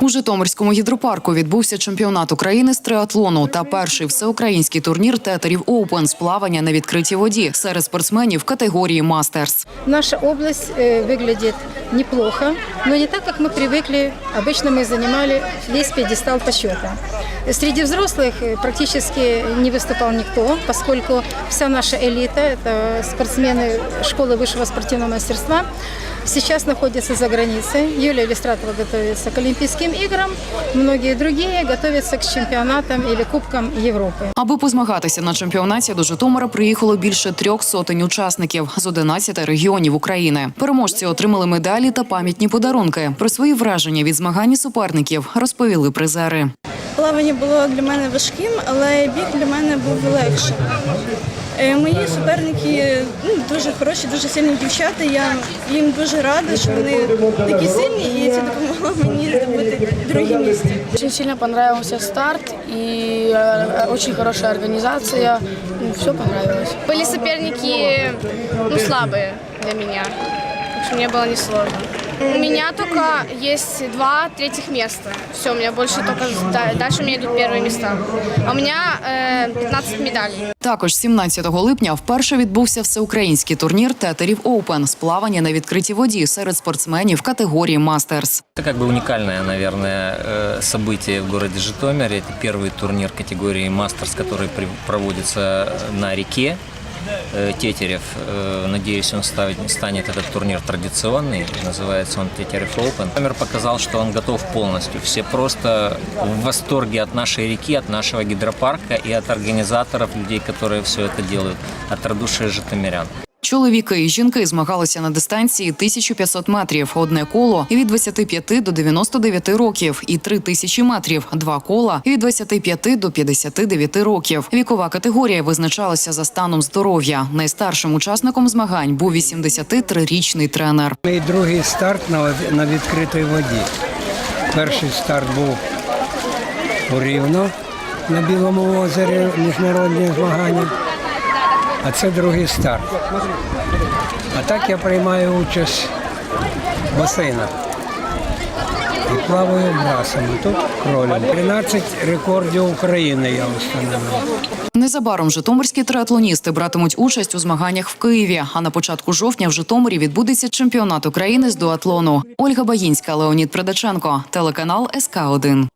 У Житомирському гідропарку відбувся чемпіонат України з триатлону та перший всеукраїнський турнір тетерів Оупен з плавання на відкритій воді серед спортсменів категорії мастерс. Наша область э, выглядит неплохо, но не так, как мы привыкли. Обычно мы занимали весь пьедестал почета. Среди взрослых э, практически не выступал никто, поскольку вся наша элита, это спортсмены школы высшего спортивного мастерства, сейчас находятся за границей. Юлия Иллюстратова готовится к Олимпийским играм, многие другие готовятся к чемпионатам или Кубкам Европы. Аби позмагатися на чемпіонаті до Житомира приїхало більше трьох сотень учасників з 11 регіонів України. Переможці отримали медалі та пам'ятні подарунки. Про свої враження від змагань суперників розповіли призери Плавання було для мене важким, але біг для мене був легшим. Е, Мої суперники ну, дуже хороші, дуже сильні дівчата. Я їм дуже рада, що вони такі сильні, і це допомогло мені здобути друге місце. Очень сильно понравился старт и э, очень хорошая организация. Ну, все понравилось. Были соперники ну, слабые для меня, так что мне было несложно. У меня только есть два третьих места. Все, у меня больше только да- дальше у меня идут первые места. А у меня э, 15 медалей. Також 17 липня вперше відбувся всеукраїнський турнір тетерів Оупен з плавання на відкритій воді серед спортсменів категорії мастерс. Это как бы уникальное, наверное, э, событие в городе Житомире. Это первый турнир категории «Мастерс», который при- проводится на реке э, Тетерев. Э, Надеюсь, он ставит- станет этот турнир традиционный. Называется он Тетерев Open. Житомир показал, что он готов полностью. Все просто в восторге от нашей реки, от нашего гидропарка и от организаторов, людей, которые все это делают, от радушия житомирян. Чоловіки і жінки змагалися на дистанції 1500 метрів, одне коло від 25 до 99 років, і 3000 метрів, два кола від 25 до 59 років. Вікова категорія визначалася за станом здоров'я. Найстаршим учасником змагань був 83-річний тренер. Мій другий старт на відкритій воді. Перший старт був у Рівно на Білому озері міжнародні змагання. А це другий старт. А так я приймаю участь в басейнах. І плаваю брасами. Тут кролем. 13 рекордів України я встановив. Незабаром житомирські триатлоністи братимуть участь у змаганнях в Києві. А на початку жовтня в Житомирі відбудеться чемпіонат України з дуатлону. Ольга Багінська, Леонід Предаченко, телеканал СК 1